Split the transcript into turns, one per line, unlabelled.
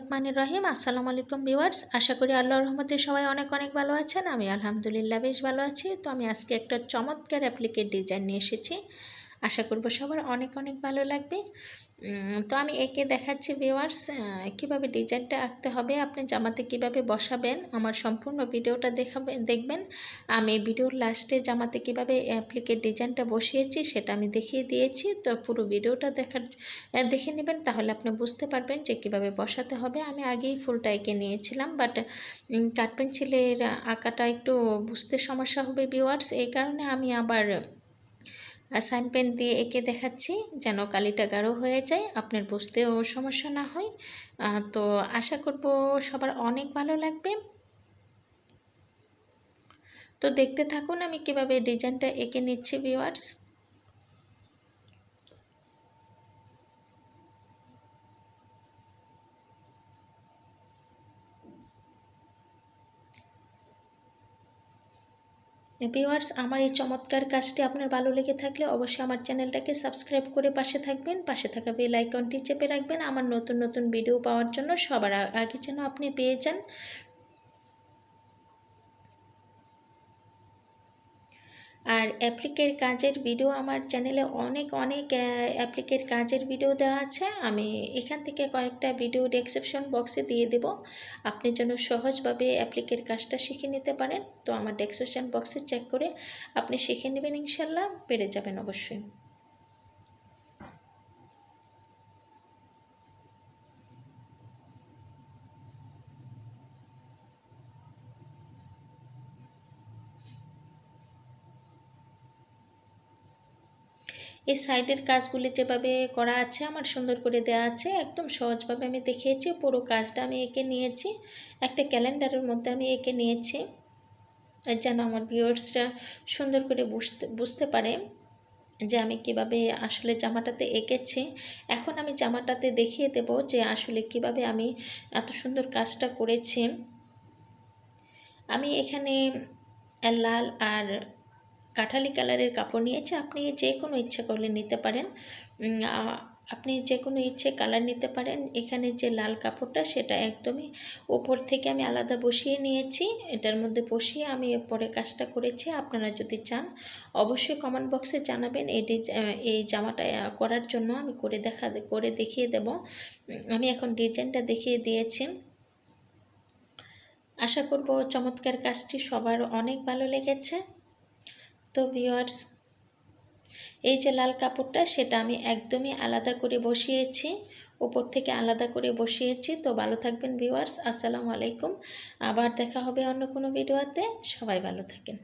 রহমানির রহিম। আসসালামু আলাইকুম ভিওয়ার্স আশা করি আল্লাহর রহমতে সবাই অনেক অনেক ভালো আছেন। আমি আলহামদুলিল্লাহ বেশ ভালো আছি। তো আমি আজকে একটা চমৎকার অ্যাপ্লিকেট ডিজাইন নিয়ে এসেছি। আশা করব সবার অনেক অনেক ভালো লাগবে। তো আমি একে দেখাচ্ছি ভিউয়ার্স কীভাবে ডিজাইনটা আঁকতে হবে, আপনি জামাতে কীভাবে বসাবেন, আমার সম্পূর্ণ ভিডিওটা দেখাবেন দেখবেন। আমি ভিডিওর লাস্টে জামাতে কীভাবে অ্যাপ্লিকের ডিজাইনটা বসিয়েছি, সেটা আমি দেখিয়ে দিয়েছি। তো পুরো ভিডিওটা দেখার দেখে নেবেন, তাহলে আপনি বুঝতে পারবেন যে কীভাবে বসাতে হবে। আমি আগেই ফুলটা এঁকে নিয়েছিলাম বাট কাঠ পেন্সিলের আঁকাটা একটু বুঝতে সমস্যা হবে ভিউয়ার্স এই কারণে আমি আবার সাইন পেন দিয়ে এঁকে দেখাচ্ছি যেন কালিটা গাঢ় হয়ে যায়, আপনার বুঝতেও সমস্যা না হয়। তো আশা করব সবার অনেক ভালো লাগবে। তো দেখতে থাকুন আমি কীভাবে ডিজাইনটা এঁকে নিচ্ছি ভিওয়ার্স ভিওয়ার্স আমার এই চমৎকার কাজটি আপনার ভালো লেগে থাকলে অবশ্যই আমার চ্যানেলটাকে সাবস্ক্রাইব করে পাশে থাকবেন। পাশে থাকা বেল আইকনটি চেপে রাখবেন। আমার নতুন নতুন ভিডিও পাওয়ার জন্য সবার আগে যেন আপনি পেয়ে যান। আর অ্যাপ্লিকের কাজের ভিডিও আমার চ্যানেলে অনেক অনেক অ্যাপ্লিকের কাজের ভিডিও দেওয়া আছে। আমি এখান থেকে কয়েকটা ভিডিও ডেসক্রিপশন বক্সে দিয়ে দেব। আপনি যেন সহজভাবে অ্যাপ্লিকের কাজটা শিখে নিতে পারেন। তো আমার ডেসক্রিপশন বক্সে চেক করে আপনি শিখে নেবেন ইনশাল্লাহ পেরে যাবেন অবশ্যই। এই সাইডের কাজগুলি যেভাবে করা আছে, আমার সুন্দর করে দেওয়া আছে, একদম সহজভাবে আমি দেখিয়েছি, পুরো কাজটা আমি এঁকে নিয়েছি, একটা ক্যালেন্ডারের মধ্যে আমি এঁকে নিয়েছি, যেন আমার ভিউয়ার্সরা সুন্দর করে বুঝতে বুঝতে পারে যে আমি কীভাবে আসলে জামাটাতে এঁকেছি। এখন আমি জামাটাতে দেখিয়ে দেব যে আসলে কীভাবে আমি এত সুন্দর কাজটা করেছি। আমি এখানে লাল আর কাঠালি কালারের কাপড় নিয়েছে, আপনি যে কোনো ইচ্ছা করলে নিতে পারেন। আপনি যে কোনো ইচ্ছে কালার নিতে পারেন। এখানে যে লাল কাপড়টা, সেটা একদমই ওপর থেকে আমি আলাদা বসিয়ে নিয়েছি। এটার মধ্যে বসিয়ে আমি পরে কাজটা করেছি। আপনারা যদি চান, অবশ্যই কমেন্ট বক্সে জানাবেন। এই এই জামাটা করার জন্য আমি করে দেখা, করে দেখিয়ে দেব। আমি এখন ডিজাইনটা দেখিয়ে দিয়েছি। আশা করব চমৎকার কাজটি সবার অনেক ভালো লেগেছে। তো ভিওয়ার্স এই যে লাল কাপড়টা সেটা আমি একদমই আলাদা করে বসিয়েছি ওপর থেকে আলাদা করে বসিয়েছি। তো ভালো থাকবেন ভিওয়ার্স আসসালামু আলাইকুম। আবার দেখা হবে অন্য কোনো ভিডিওতে সবাই ভালো থাকেন।